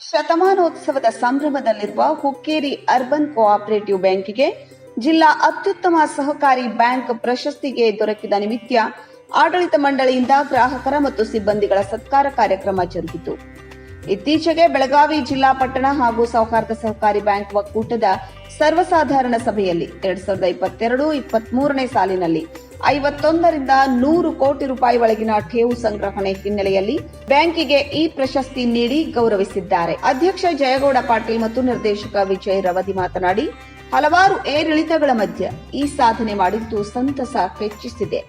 ಶತಮಾನೋತ್ಸವದ ಸಂಭ್ರಮದಲ್ಲಿರುವ Hukkeri urban cooperative ಬ್ಯಾಂಕಿಗೆ ಜಿಲ್ಲಾ ಅತ್ಯುತ್ತಮ ಸಹಕಾರಿ ಬ್ಯಾಂಕ್ ಪ್ರಶಸ್ತಿಗೆ ದೊರಕಿದ ನಿಮಿತ್ತ ಆಡಳಿತ ಮಂಡಳಿಯಿಂದ ಗ್ರಾಹಕರ ಮತ್ತು ಸಿಬ್ಬಂದಿಗಳ ಸತ್ಕಾರ ಕಾರ್ಯಕ್ರಮ ಜರುಗಿತು. ಇತ್ತೀಚೆಗೆ ಬೆಳಗಾವಿ ಜಿಲ್ಲಾ ಪಟ್ಟಣ ಹಾಗೂ ಸೌಹಾರ್ದ ಸಹಕಾರಿ ಬ್ಯಾಂಕ್ ಒಕ್ಕೂಟದ ಸರ್ವಸಾಧಾರಣ ಸಭೆಯಲ್ಲಿ ಎರಡ್ ಸಾವಿರದ ಇಪ್ಪತ್ತೆರಡು ಇಪ್ಪತ್ಮೂರನೇ ಸಾಲಿನಲ್ಲಿ ಐವತ್ತೊಂದರಿಂದ ನೂರು ಕೋಟಿ ರೂಪಾಯಿ ಒಳಗಿನ ಠೇವು ಸಂಗ್ರಹಣೆ ಹಿನ್ನೆಲೆಯಲ್ಲಿ ಬ್ಯಾಂಕಿಗೆ ಈ ಪ್ರಶಸ್ತಿ ನೀಡಿ ಗೌರವಿಸಿದ್ದಾರೆ. ಅಧ್ಯಕ್ಷ ಜಯಗೌಡ ಪಾಟೀಲ್ ಮತ್ತು ನಿರ್ದೇಶಕ ವಿಜಯ್ ರವದಿ ಮಾತನಾಡಿ, ಹಲವಾರು ಏರಿಳಿತಗಳ ಮಧ್ಯ ಈ ಸಾಧನೆ ಮಾಡಿದ್ದು ಸಂತಸ ಹೆಚ್ಚಿಸಿದೆ.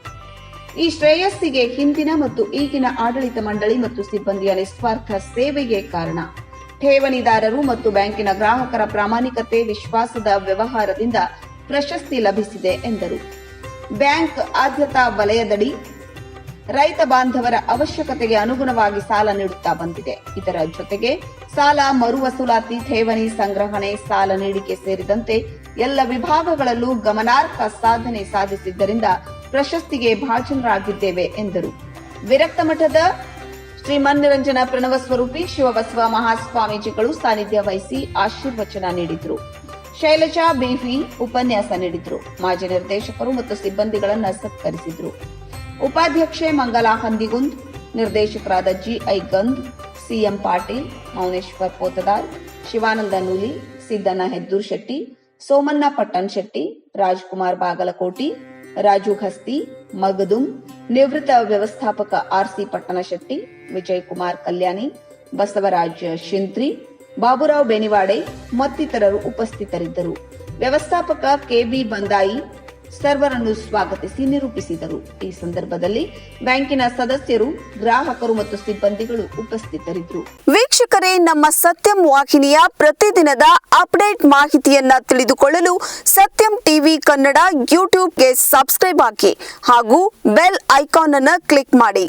ಈ ಶ್ರೇಯಸ್ಸಿಗೆ ಹಿಂದಿನ ಮತ್ತು ಈಗಿನ ಆಡಳಿತ ಮಂಡಳಿ ಮತ್ತು ಸಿಬ್ಬಂದಿಯ ನಿಸ್ವಾರ್ಥ ಸೇವೆಗೆ ಕಾರಣ. ಠೇವಣಿದಾರರು ಮತ್ತು ಬ್ಯಾಂಕಿನ ಗ್ರಾಹಕರ ಪ್ರಾಮಾಣಿಕತೆ, ವಿಶ್ವಾಸದ ವ್ಯವಹಾರದಿಂದ ಪ್ರಶಸ್ತಿ ಲಭಿಸಿದೆ ಎಂದರು. ಬ್ಯಾಂಕ್ ಆದ್ಯತಾ ವಲಯದಡಿ ರೈತ ಬಾಂಧವರ ಅವಶ್ಯಕತೆಗೆ ಅನುಗುಣವಾಗಿ ಸಾಲ ನೀಡುತ್ತಾ ಬಂದಿದೆ. ಇದರ ಜೊತೆಗೆ ಸಾಲ ಮರು ವಸೂಲಾತಿ ಠೇವಣಿ ಸಂಗ್ರಹಣೆ, ಸಾಲ ನೀಡಿಕೆ ಸೇರಿದಂತೆ ಎಲ್ಲ ವಿಭಾಗಗಳಲ್ಲೂ ಗಮನಾರ್ಹ ಸಾಧನೆ ಸಾಧಿಸಿದ್ದರಿಂದ ಪ್ರಶಸ್ತಿಗೆ ಭಾಜನರಾಗಿದ್ದೇವೆ ಎಂದರು. ವಿರಕ್ತ ಮಠದ ಶ್ರೀ ಮನ್ನಿರಂಜನ ಪ್ರಣವ ಸ್ವರೂಪಿ ಶಿವಬಸವ ಮಹಾಸ್ವಾಮೀಜಿಗಳು ಸಾನ್ನಿಧ್ಯ ವಹಿಸಿ ಆಶೀರ್ವಚನ ನೀಡಿದರು. ಶೈಲಜಾ ಬಿವಿ ಉಪನ್ಯಾಸ ನೀಡಿದ್ರು. ಮಾಜಿ ನಿರ್ದೇಶಕರು ಮತ್ತು ಸಿಬ್ಬಂದಿಗಳನ್ನು ಸತ್ಕರಿಸಿದ್ರು. ಉಪಾಧ್ಯಕ್ಷೆ ಮಂಗಲಾ ಹಂದಿಗುಂದ್, ನಿರ್ದೇಶಕರಾದ ಜಿಐ ಗಂದ್ ಸಿಎಂ ಪಾಟೀಲ್, ಮೌನೇಶ್ವರ್ ಪೋತದಾರ್, ಶಿವಾನಂದ ನೂಲಿ, ಸಿದ್ದಣ್ಣ ಹೆದ್ದೂರ್ ಶೆಟ್ಟಿ, ಸೋಮಣ್ಣ ಪಟ್ಟಣ್ ಶೆಟ್ಟಿ, ರಾಜ್ಕುಮಾರ್ ಬಾಗಲಕೋಟಿ, ರಾಜು ಘಸ್ತಿ, ಮಗದುಂ, ನಿವೃತ್ತ ವ್ಯವಸ್ಥಾಪಕ ಆರ್ಸಿ ಪಟ್ಟಣ ಶೆಟ್ಟಿ, ವಿಜಯ್ ಕುಮಾರ್ ಕಲ್ಯಾಣಿ, ಬಸವರಾಜ್ ಶಿಂತ್ರಿ ಬಾಬುರಾವ್ ಬೆನಿವಾಡೆ ಮತ್ತಿತರರು ಉಪಸ್ಥಿತರಿದ್ದರು. ವ್ಯವಸ್ಥಾಪಕ ಕೆಬಿ ಬಂದಾಯಿ ಸರ್ವರನ್ನು ಸ್ವಾಗತಿಸಿ ನಿರೂಪಿಸಿದರು. ಈ ಸಂದರ್ಭದಲ್ಲಿ ಬ್ಯಾಂಕಿನ ಸದಸ್ಯರು, ಗ್ರಾಹಕರು ಮತ್ತು ಸಿಬ್ಬಂದಿಗಳು ಉಪಸ್ಥಿತರಿದ್ದರು. ವೀಕ್ಷಕರೇ, ನಮ್ಮ ಸತ್ಯಂ ವಾಹಿನಿಯ ಪ್ರತಿದಿನದ ಅಪ್ಡೇಟ್ ಮಾಹಿತಿಯನ್ನ ತಿಳಿದುಕೊಳ್ಳಲು ಸತ್ಯಂ ಟಿವಿ ಕನ್ನಡ ಯೂಟ್ಯೂಬ್ಗೆ ಸಬ್ಸ್ಕ್ರೈಬ್ ಹಾಕಿ ಹಾಗೂ ಬೆಲ್ ಐಕಾನ್ ಅನ್ನು ಕ್ಲಿಕ್ ಮಾಡಿ.